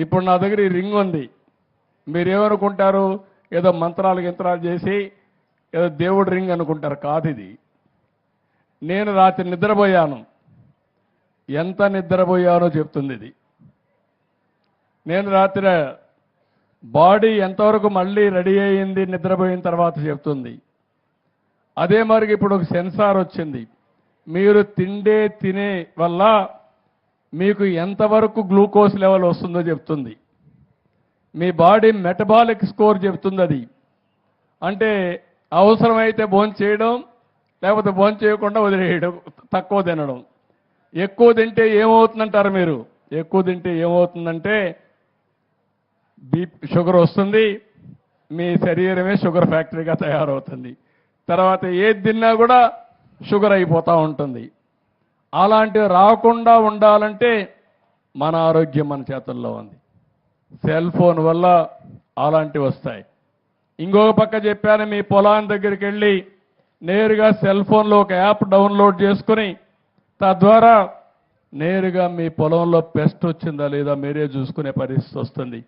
ఇప్పుడు నా దగ్గర ఈ రింగ్ ఉంది. మీరేమనుకుంటారు? ఏదో మంత్రాలు గింత్రాలు చేసి ఏదో దేవుడు రింగ్ అనుకుంటారు. కాదు ఇది. నేను రాత్రి నిద్రపోయాను. ఎంత నిద్రపోయానో చెప్తుంది ఇది. నేను రాత్రి బాడీ ఎంతవరకు మళ్ళీ రెడీ అయ్యింది నిద్రపోయిన తర్వాత చెప్తుంది. అదే మరి ఇప్పుడు ఒక సెన్సార్ వచ్చింది. మీరు తిండే తినే వల్ల మీకు ఎంతవరకు గ్లూకోజ్ లెవెల్ వస్తుందో చెప్తుంది. మీ బాడీ మెటబాలిక్ స్కోర్ చెప్తుంది అది. అంటే అవసరమైతే భోజనం చేయడం లేకపోతే భోజనం చేయకుండా వదిలేయడం తక్కువ తినడం. ఎక్కువ తింటే ఏమవుతుందంటారు మీరు? ఎక్కువ తింటే ఏమవుతుందంటే బీపీ షుగర్ వస్తుంది మీ శరీరమే షుగర్ ఫ్యాక్టరీగా తయారవుతుంది. తర్వాత ఏది తిన్నా కూడా షుగర్ అయిపోతూ ఉంటుంది. అలాంటివి రాకుండా ఉండాలంటే మన ఆరోగ్యం మన చేతుల్లో ఉంది. సెల్ ఫోన్ వల్ల అలాంటివి వస్తాయి. ఇంకొక పక్క చెప్పాను మీ పొలాన్ని దగ్గరికి వెళ్ళి నేరుగా సెల్ ఫోన్లో ఒక యాప్ డౌన్లోడ్ చేసుకుని తద్వారా నేరుగా మీ పొలంలో పెస్ట్ వచ్చిందా లేదా మీరే చూసుకునే పరిస్థితి వస్తుంది.